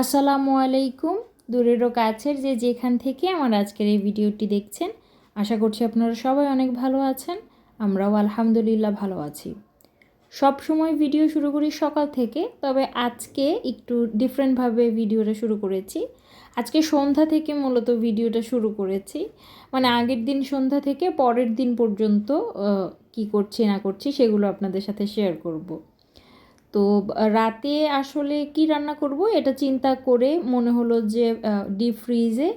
আসসালামু আলাইকুম। দূরেরও কাছের যে যেখান থেকে আমার আজকের এই ভিডিওটি দেখছেন, আশা করছি আপনারা সবাই অনেক ভালো আছেন, আমরাও আলহামদুলিল্লাহ ভালো আছি। সব সময় ভিডিও শুরু করি সকাল থেকে, তবে আজকে একটু ডিফারেন্টভাবে ভিডিওটা শুরু করেছি। আজকে সন্ধ্যা থেকে মূলত ভিডিওটা শুরু করেছি। মানে আগের দিন সন্ধ্যা থেকে পরের দিন পর্যন্ত কি করছি না করছি সেগুলো আপনাদের সাথে শেয়ার করব। তো রাতে আসলে কি রান্না করব এটা চিন্তা করে মনে হলো যে ডিপ ফ্রিজে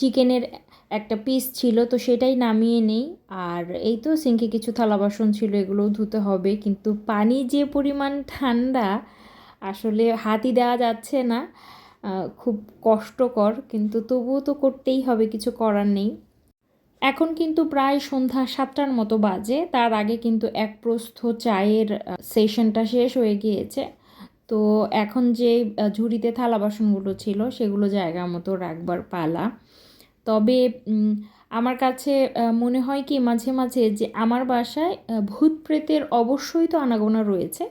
চিকেনের একটা পিস ছিল তো সেটাই নামিয়ে নেই। আর এই তো সিঙ্কে কিছু থালা বাসন ছিল, এগুলোও ধুতে হবে। কিন্তু পানি যে পরিমাণ ঠান্ডা, আসলে হাতই দেওয়া যাচ্ছে না। খুব কষ্টকর। কিন্তু তবুও তো করতেই হবে, কিছু করার নেই। এখন কিন্তু প্রায় সন্ধ্যা সাতটার মতো বাজে। তার আগে কিন্তু এক প্রস্থ চায়ের সেশনটা শেষ হয়ে গিয়েছে। তো এখন যে ঝুড়িতে থালা বাসনগুলো ছিল, সেগুলো জায়গা মতো রাখবার পালা। তবে আমার কাছে মনে হয় কি মাঝে মাঝে যে, আমার বাসায় ভূত প্রেতের অবশ্যই তো আনাগোনা রয়েছে।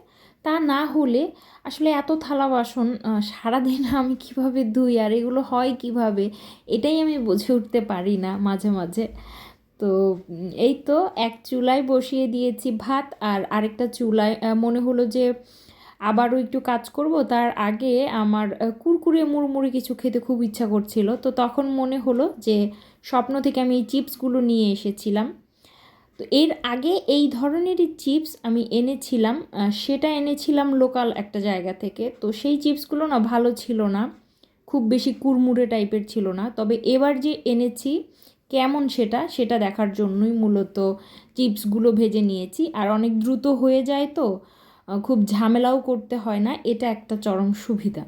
তা না হলে আসলে এত থালা বাসন সারাদিন আমি কীভাবে ধুই আর এগুলো হয় কীভাবে, এটাই আমি বুঝে উঠতে পারি না মাঝে মাঝে। তো এই তো এক চুলায় বসিয়ে দিয়েছি ভাত আর আরেকটা চুলায় মনে হলো যে আবারও একটু কাজ করব। তার আগে আমার কুরকুরে মুড়মুড়ি কিছু খেতে খুব ইচ্ছা করছিল। তো তখন মনে হলো যে স্বপ্ন থেকে আমি এই চিপসগুলো নিয়ে এসেছিলাম। তো এর আগে এই ধরনেরই চিপস আমি এনেছিলাম সেটা এনেছিলাম লোকাল একটা জায়গা থেকে। তো সেই চিপসগুলো না ভালো ছিল না, খুব বেশি কুড়মুড়ে টাইপের ছিল না। তবে এবার যে এনেছি, কেমন সেটা সেটা দেখার জন্যই মূলত চিপসগুলো ভেজে নিয়েছি। আর অনেক দ্রুত হয়ে যায় তো খুব ঝামেলাও করতে হয় না, এটা একটা চরম সুবিধা।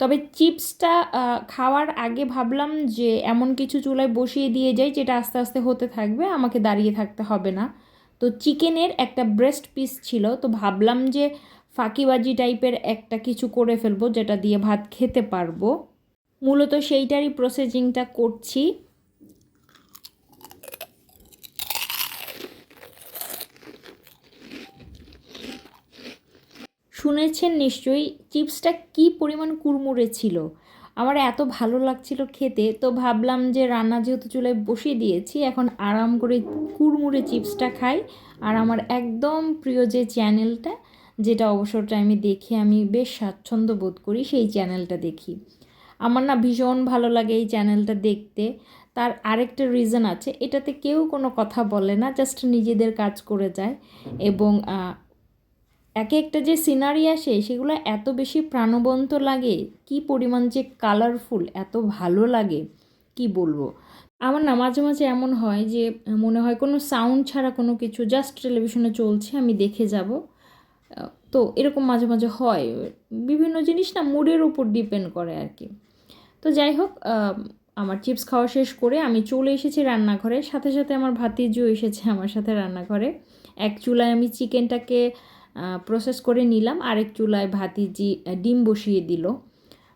তবে চিপসটা খাওয়ার আগে ভাবলাম যে এমন কিছু চুলায় বসিয়ে দিয়ে যাই যেটা আস্তে আস্তে হতে থাকবে, আমাকে দাঁড়িয়ে থাকতে হবে না। তো চিকেনের একটা ব্রেস্ট পিস ছিল, তো ভাবলাম যে ফাঁকিবাজি টাইপের একটা কিছু করে ফেলব, যেটা দিয়ে ভাত খেতে পারব। মূলত সেইটারই প্রসেসিংটা করছি। শুনেছেন নিশ্চয়ই, চিপসটা কি পরিমাণ কুড়মুড়ে ছিল? আমার এত ভালো লাগছিল খেতে, তো ভাবলাম যে রান্না যেহেতু চুলায় বসিয়ে দিয়েছি, এখন আরাম করে কুড়মুড়ে চিপসটা খাই। আর আমার একদম প্রিয় যে চ্যানেলটা, যেটা অবসর টাইমে দেখে আমি বেশ স্বাচ্ছন্দ্য বোধ করি, সেই চ্যানেলটা দেখি। আমার না ভীষণ ভালো লাগে এই চ্যানেলটা দেখতে। তার আরেকটা রিজন আছে, এটাতে কেউ কোনো কথা বলে না জাস্ট নিজেদের কাজ করে যায়। এবং একে একটা যে সিনারি আসে, সেগুলো এত বেশি প্রাণবন্ত লাগে, কি পরিমাণ যে কালারফুল এত ভালো লাগে, কি বলব? আমার না মাঝে মাঝে এমন হয় যে, মনে হয় কোনো সাউন্ড ছাড়া কোনো কিছু জাস্ট টেলিভিশনে চলছে, আমি দেখে যাব। তো এরকম মাঝে মাঝে হয়। বিভিন্ন জিনিস না মুডের উপর ডিপেন্ড করে আর কি। তো যাই হোক আমার চিপস খাওয়া শেষ করে আমি চলে এসেছি রান্নাঘরে। সাথে সাথে আমার ভাতিজিও এসেছে আমার সাথে রান্নাঘরে। এক চুলায় আমি চিকেনটাকে প্রসেস করে নিলাম। আরেক চুলায় ভাতিজি ডিম বসিয়ে দিল।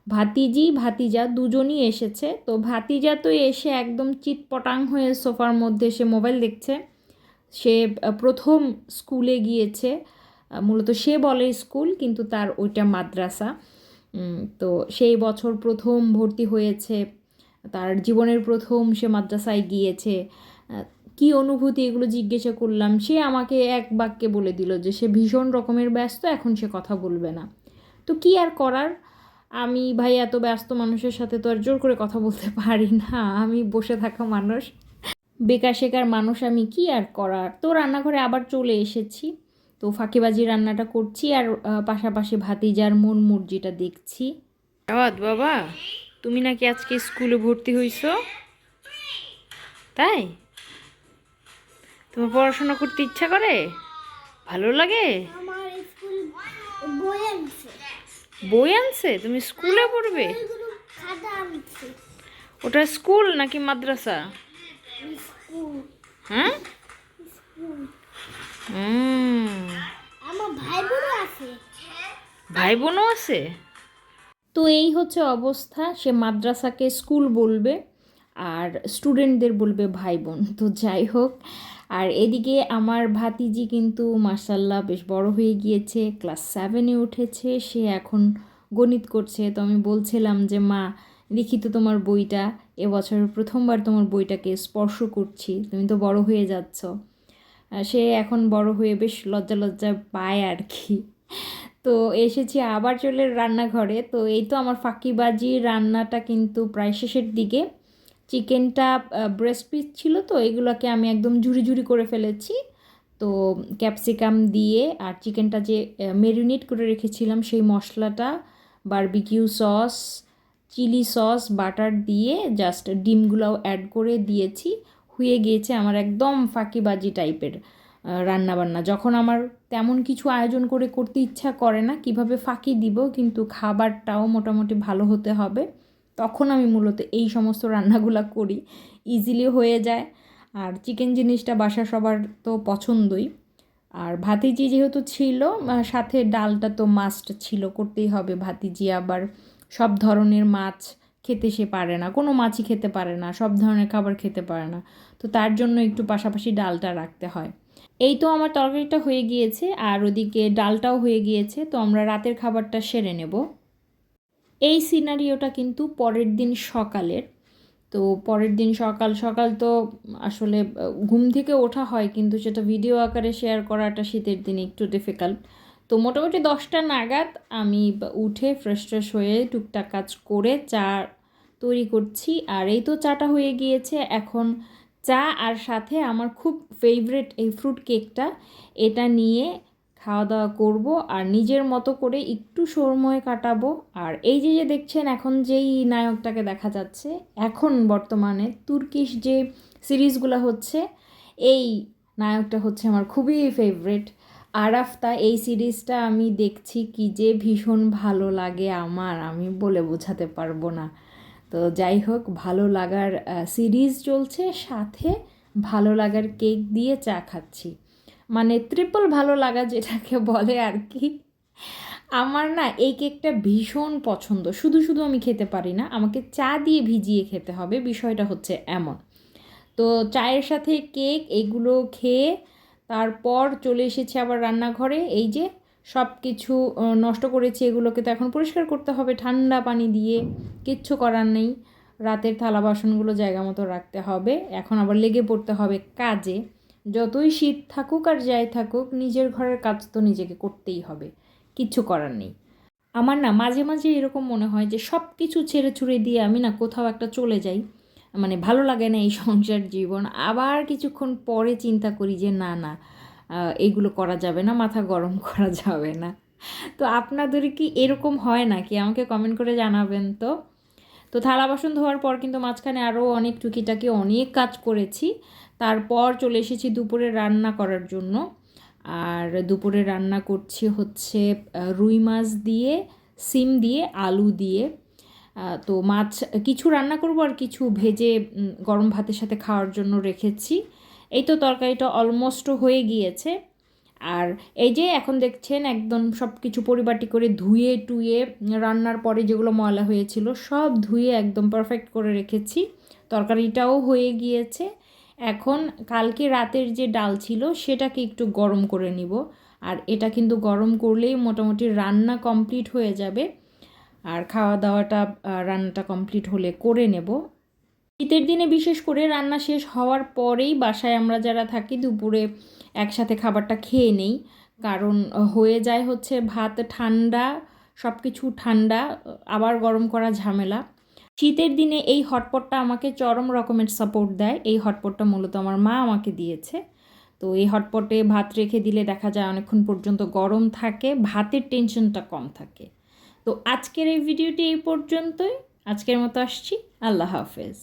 ভাতিজি, ভাতিজা দুজনই এসেছে। তো ভাতিজা তো এসে একদম চিৎপটাং হয়ে সোফার মধ্যে সে মোবাইল দেখছে। সে প্রথম স্কুলে গিয়েছে। মূলত সে বলে স্কুল, কিন্তু তার ওইটা মাদ্রাসা। তো সেই বছর প্রথম ভর্তি হয়েছে। তার জীবনের প্রথম সে মাদ্রাসায় গিয়েছে। কি অনুভূতি এগুলো জিজ্ঞাসা করলাম, সে আমাকে এক বাক্যে বলে দিল যে সে ভীষণ রকমের ব্যস্ত, এখন সে কথা বলবে না। তো কি আর করার? আমি ভাই এত ব্যস্ত মানুষের সাথে তো আর জোর করে কথা বলতে পারি না, আমি বসে থাকা মানুষ। বেকার শেখার মানুষ আমি, কি আর করার? তো রান্নাঘরে আবার চলে এসেছি। তো ফাঁকিবাজি রান্নাটা করছি আর পাশাপাশি ভাতিজার মন মুরজিটা দেখছি। বাবা, তুমি নাকি আজকে স্কুলে ভর্তি হইছো? তাই? তোমার পড়াশোনা করতে ইচ্ছা করে? ভালো লাগে? বই আনছে। তুমি স্কুলে পড়বে? খাতা আনছে। ওটা স্কুল নাকি মাদ্রাসা? হ্যাঁ? ভাই বোনও আছে। তো এই হচ্ছে অবস্থা। সে মাদ্রাসাকে স্কুল বলবে আর স্টুডেন্টদের বলবে ভাই বোন তো যাই হোক আর এদিকে আমার ভাতিজি কিন্তু মার্শাল্লাহ বেশ বড় হয়ে গিয়েছে, ক্লাস সেভেনে উঠেছে, সে এখন গণিত করছে। তো আমি বলছিলাম যে, মা, দেখি তো তোমার বইটা এবছর প্রথমবার তোমার বইটাকে স্পর্শ করছি, তুমি তো বড় হয়ে যাচ্ছ। সে এখন বড় হয়ে বেশ লজ্জা লজ্জা পায় আর কি। তো এসেছি আবার চলে রান্নাঘরে। তো এই তো আমার ফাঁকিবাজি রান্নাটা কিন্তু প্রায় শেষের দিকে। চিকেনটা ব্রেস্ট পিস ছিল তো, এগুলোকে আমি একদম ঝুরি ঝুরি করে ফেলেছি। তো ক্যাপসিকাম দিয়ে আর চিকেনটা যে মেরিনেট করে রেখেছিলাম সেই মশলাটা barbecue sauce chilli sauce butter দিয়ে জাস্ট ডিমগুলোও অ্যাড করে দিয়েছি। হয়ে গিয়েছে আমার একদম ফাঁকিবাজি টাইপের রান্নাবান্না। যখন আমার তেমন কিছু আয়োজন করে করতে ইচ্ছা করে না, কীভাবে ফাঁকি দিব, কিন্তু খাবারটাও মোটামুটি ভালো হতে হবে। তখন আমি মূলত এই সমস্ত রান্নাগুলো করি। ইজিলি হয়ে যায়। আর চিকেন জিনিসটা বাসা সবার তো পছন্দই। আর ভাতিজি যেহেতু ছিল সাথে ডালটা তো মাস্ট ছিল, করতেই হবে। ভাতিজি আবার সব ধরনের মাছ খেতে সে পারে না। কোনো মাছই খেতে পারে না, সব ধরনের খাবার খেতে পারে না। তো তার জন্য একটু পাশাপাশি ডালটা রাখতে হয়। এই তো আমার তরকারিটা হয়ে গিয়েছে, আর ওদিকে ডালটাও হয়ে গিয়েছে। তো আমরা রাতের খাবারটা সেরে নেব। এই সিনারিওটা কিন্তু পরের দিন সকালের। তো পরের দিন সকাল সকাল তো আসলে ঘুম থেকে ওঠা হয়, কিন্তু সেটা ভিডিও আকারে শেয়ার করাটা শীতের দিনে একটু ডিফিকাল্ট তো মোটামুটি দশটা নাগাদ আমি উঠে ফ্রেশ ট্রেশ হয়ে টুকটাক কাজ করে চা তৈরি করছি। আর এই তো চাটা হয়ে গিয়েছে। এখন চা আর সাথে আমার খুব ফেভারেট এই ফ্রুট কেকটা এটা নিয়ে খাওয়া দাওয়া করব আর নিজের মতো করে একটু সময় কাটাবো। আর এই যে যে দেখছেন, এখন যেই নায়কটাকে দেখা যাচ্ছে, এখন বর্তমানে তুর্কিশ যে সিরিজগুলো হচ্ছে, এই নায়কটা হচ্ছে আমার খুবই ফেভারেট আরাফতা, এই সিরিজটা আমি দেখছি কি যে ভীষণ ভালো লাগে আমার, আমি বলে বোঝাতে পারব না। তো যাই হোক, ভালো লাগার সিরিজ চলছে, সাথে ভালো লাগার কেক দিয়ে চা খাচ্ছি। মানে ট্রিপল ভালো লাগা যেটাকে বলে আর কি। আমার না এই কেকটা ভীষণ পছন্দ। শুধু শুধু আমি খেতে পারি না, আমাকে চা দিয়ে ভিজিয়ে খেতে হবে, বিষয়টা হচ্ছে এমন। তো চায়ের সাথে কেক, এগুলো খেয়ে তারপর চলে এসেছি আবার রান্নাঘরে। এই যে সব কিছু নষ্ট করেছি, এগুলোকে তো এখন পরিষ্কার করতে হবে, ঠান্ডা পানি দিয়ে। কিচ্ছু করার নেই। রাতের থালা বাসনগুলো জায়গা মতো রাখতে হবে। এখন আবার লেগে পড়তে হবে কাজে। যতই শীত থাকুক আর যাই থাকুক, নিজের ঘরের কাজ তো নিজেকে করতেই হবে। কিচ্ছু করার নেই। আমার না মাঝে মাঝে এরকম মনে হয় যে সব কিছু ছেড়ে ছুড়ে দিয়ে আমি না কোথাও একটা চলে যাই। মানে ভালো লাগে না এই সংসার জীবন। আবার কিছুক্ষণ পরে চিন্তা করি যে না না এগুলো করা যাবে না, মাথা গরম করা যাবে না। তো আপনাদের কি এরকম হয় নাকি? আমাকে কমেন্ট করে জানাবেন তো। তো থালা বাসন ধোয়ার পর কিন্তু মাঝখানে আরও অনেক টুকিটাকি অনেক কাজ করেছি। তারপর চলে এসেছি দুপুরে রান্না করার জন্য। আর দুপুরে রান্না করছি হচ্ছে রুই মাছ দিয়ে, সিম দিয়ে, আলু দিয়ে। তো মাছ, কিছু রান্না করব আর কিছু ভেজে গরম ভাতের সাথে খাওয়ার জন্য রেখেছি। এই তো তরকারিটা অলমোস্ট হয়ে গিয়েছে। আর এই যে এখন দেখছেন একদম সব কিছু পরিবাটি করে ধুয়ে টুয়ে রান্নার পরে যেগুলো ময়লা হয়েছিল সব ধুয়ে একদম পারফেক্ট করে রেখেছি। তরকারিটাও হয়ে গিয়েছে। এখন কালকে রাতের যে ডাল ছিল সেটাকে একটু গরম করে নিব। আর এটা কিন্তু গরম করলেই মোটামুটি রান্না কমপ্লিট হয়ে যাবে। আর খাওয়া দাওয়াটা রান্নাটা কমপ্লিট হলে করে নেব। শীতের দিনে বিশেষ করে রান্না শেষ হওয়ার পরেই বাসায় আমরা যারা থাকি দুপুরে একসাথে খাবারটা খেয়ে নেই। কারণ হয়ে যায় হচ্ছে ভাত ঠান্ডা সব কিছু ঠান্ডা, আবার গরম করা ঝামেলা। শীতের দিনে এই হটপটটা আমাকে চরম রকমের সাপোর্ট দেয়। এই হটপটটা মূলত আমার মা আমাকে দিয়েছে। তো এই হটপটে ভাত রেখে দিলে দেখা যায় অনেকক্ষণ পর্যন্ত গরম থাকে, ভাতের টেনশনটা কম থাকে। তো আজকের এই ভিডিওটি এই পর্যন্তই। আজকের মতো আসছি। আল্লাহ হাফেজ।